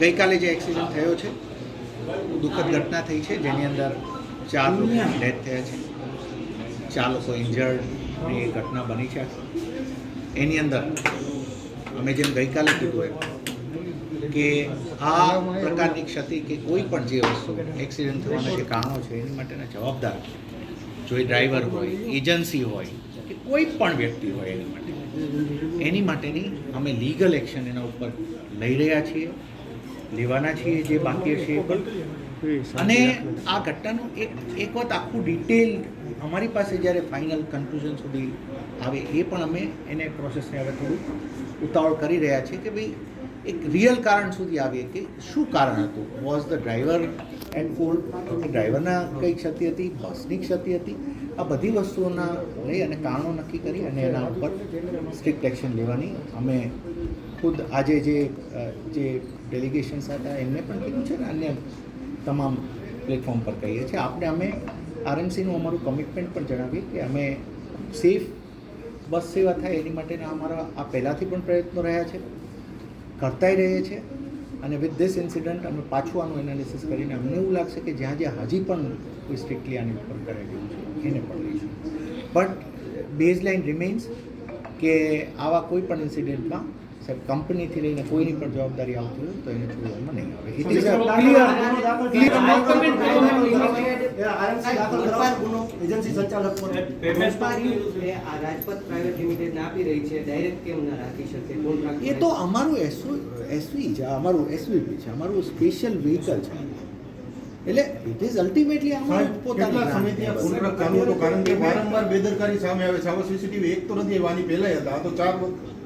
ગઈકાલે જે એક્સિડન્ટ થયો છે દુઃખદ ઘટના થઈ છે જેની અંદર ચાર લોકો ડેથ થયા છે. ચાર લોકો ઇન્જર્ડની એ ઘટના બની છે. એની અંદર અમે જેમ ગઈકાલે કીધું એમ કે આ પ્રકારની ક્ષતિ કે કોઈ પણ જે વસ્તુ એક્સિડન્ટ થવાના જે કારણો છે એની માટેના જવાબદાર જો એ ડ્રાઈવર હોય એજન્સી હોય કે કોઈ પણ વ્યક્તિ હોય એની માટે. એની માટેની અમે લીગલ એક્શન એના ઉપર લઈ રહ્યા છીએ. લેવાના છીએ જે બાકી હશે અને આ ઘટનાનું એક એક વખત આખું ડિટેલ અમારી પાસે જ્યારે ફાઇનલ કન્ક્લુઝન સુધી આવે એ પણ અમે એને પ્રોસેસને હવે થોડું ઉતાવળ કરી રહ્યા છીએ કે ભાઈ એક રિયલ કારણ સુધી આવીએ કે શું કારણ હતું? Was the driver and fault ડ્રાઈવરના કઈ ક્ષતિ હતી બસની ક્ષતિ હતી? આ બધી વસ્તુઓના લઈ અને કારણો નક્કી કરી અને એના ઉપર સ્ટ્રિક્ટ એક્શન લેવાની અમે ખુદ આજે જે જે ડેલિગેશન્સ હતા, એમને પણ કીધું છે ને, અન્ય તમામ પ્લેટફોર્મ પર કહીએ છીએ. આપણે, અમે આરએમસીનું અમારું કમિટમેન્ટ પણ જણાવીએ કે અમે સેફ બસ સેવા થાય એની માટેના અમારા આ પહેલાંથી પણ પ્રયત્નો રહ્યા છે, કરતાય રહીએ છીએ અને વિથ ધીસ ઇન્સિડન્ટ અમે પાછું આનું એનાલિસિસ કરીને અમને એવું લાગશે કે જ્યાં જ્યાં હજી પણ કોઈ સ્ટ્રિક્ટલી આની ઉપર કરેલું છે, એને પણ લઈશું. બટ બેઝ લાઇન રિમેન્સ કે આવા કોઈ પણ ઇન્સિડન્ટમાં સાહેબ કંપનીથી લઈને કોઈની પણ જવાબદારી આવતી હોય તો એને છોડવામાં નહીં આવે. ઇટ ઇઝ એજન્સી સંચાલક પર વેપારીઓને આ રાજપથ પ્રાઇવેટ લિમિટેડને આપી રહી છે. ડાયરેક્ટ કેમ રાખી શકે? કોન્ટ્રાક્ટ એ તો અમારું એસવી એસવી છે અમારું એસવીપી છે અમારું સ્પેશિયલ વ્હીકલ છે. એટલે ઇટ ઇઝ અલ્ટિમેટલી આમાં પોતાના સમિતિએ કોન્ટ્રાક્ટ ચાલુ હતો? કારણ કે વારંવાર બેદરકારી સામે આવે છે. આવા સીસીટીવી એક તો નથી આની પહેલા હતા. આ તો ચાર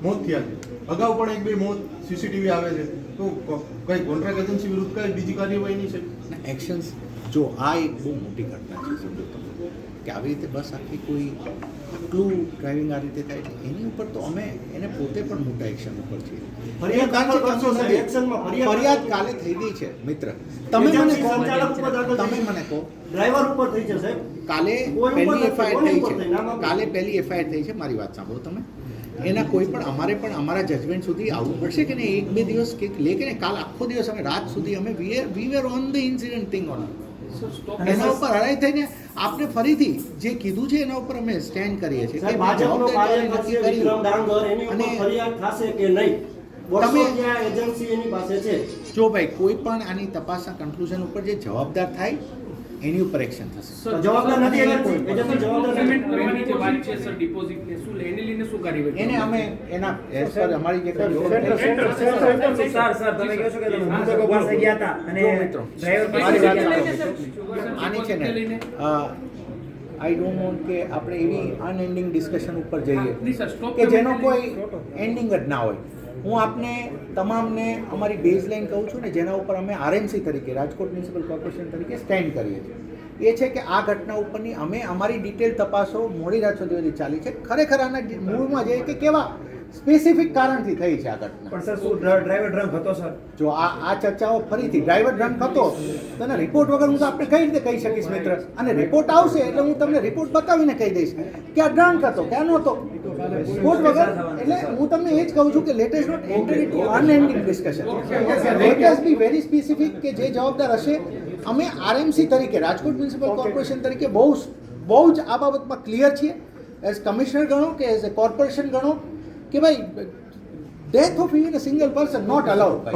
મોત થયા છે. અગાઉ પણ એક બે મોત સીસીટીવી આવે છે. તો કઈ કોન્ટ્રાક્ટ એજન્સી વિરુદ્ધ કઈ બીજી કાર્યવાહી નહીં છે? એક્શન્સ જો આ એક બહુ મોટી ઘટના છે સમજો તમે કે આવી રીતે બસ આખી કોઈ આટલું ડ્રાઇવિંગ આ રીતે થાય છે એની ઉપર તો અમે એને પોતે પણ મોટા એક્શન ઉપર છીએ. ફરિયાદ કાલે થઈ ગઈ છે મિત્ર. તમે મને કહો. તમે મને કહો. ડ્રાઈવર ઉપર થઈ છે સાહેબ. કાલે પહેલી એફઆઈઆર થઈ છે. કાલે પહેલી એફઆઈઆર થઈ છે મારી વાત સાંભળો તમે. એના કોઈ પણ અમારે પણ અમારા જજમેન્ટ સુધી આવવું પડશે કે નહીં? એક બે દિવસ કે લે કે ને કાલ આખો દિવસ અમે રાત સુધી અમે we were on the incident thing on એના ઉપર હરાઈ થઈને આપણે ફરીથી જે કીધું છે એના ઉપર અમે સ્ટેન્ડ કરીએ છીએ. કે ભાજપનો જવાબદારી નક્કી કરી. અને ફરિયાદ થશે કે નહીં? તમે- એજન્સી એની પાસે છે. જો ભાઈ કોઈ પણ આની તપાસના કન્ક્લુઝન ઉપર જે જવાબદાર થાય એની ઉપર એક્શન થશે. જવાબદાર નથી છે સર ડિપોઝિટ ને શું એને લઈને શું કાર્યવાહી એને અમે એના સર અમારી જે સર સર તમે કહો છો કે તમે મુંબઈ પાસે ગયા હતા અને ડ્રાઈવર પાસે આની છે ને આઈ ડોન્ટ વોન્ટ કે આપણે એવી અનએન્ડિંગ ડિસ્કશન ઉપર જઈએ કે જેનો કોઈ એન્ડિંગ જ ના હોય. હું આપને તમામને અમારી બેઝ લાઈન કહું છું ને જેના ઉપર અમે આરએમસી તરીકે રાજકોટ મ્યુનિસિપલ કોર્પોરેશન તરીકે સ્ટેન્ડ કરીએ છીએ. એ છે કે આ ઘટના ઉપરની અમે અમારી ડિટેલ તપાસો મોડી રાત સુધી ચાલી છે. ખરેખર આના મૂળમાં જે કે કેવા? સ્પેસિફિક કારણથી થઈ છે આ ઘટના. પણ સર શું ડ્રાઈવર ડ્રંક હતો સર? જો આ આ ચર્ચાઓ ફરીથી ડ્રાઈવર ડ્રંક હતો તો એના રિપોર્ટ વગર હું તો આપણે કઈ રીતે કહી શકીશ મિત્ર? અને રિપોર્ટ આવશે એટલે હું તમને રિપોર્ટ બતાવીને કહી દઈશ કે આ ડ્રંક હતો કે આ નહોતો. રિપોર્ટ વગર એટલે હું તમને એ જ કહું છું કે latest note entry to unending discussion latest be very specific કે જે જવાબદાર હશે અમે આરએમસી તરીકે રાજકોટ મ્યુનિસિપલ કોર્પોરેશન તરીકે બહુ બહુ જ આ બાબતમાં ક્લિયર છીએ. એઝ કમિશનર ગણો કે એઝ એ કોર્પોરેશન ગણો કે ભાઈ death of even a single person not allowed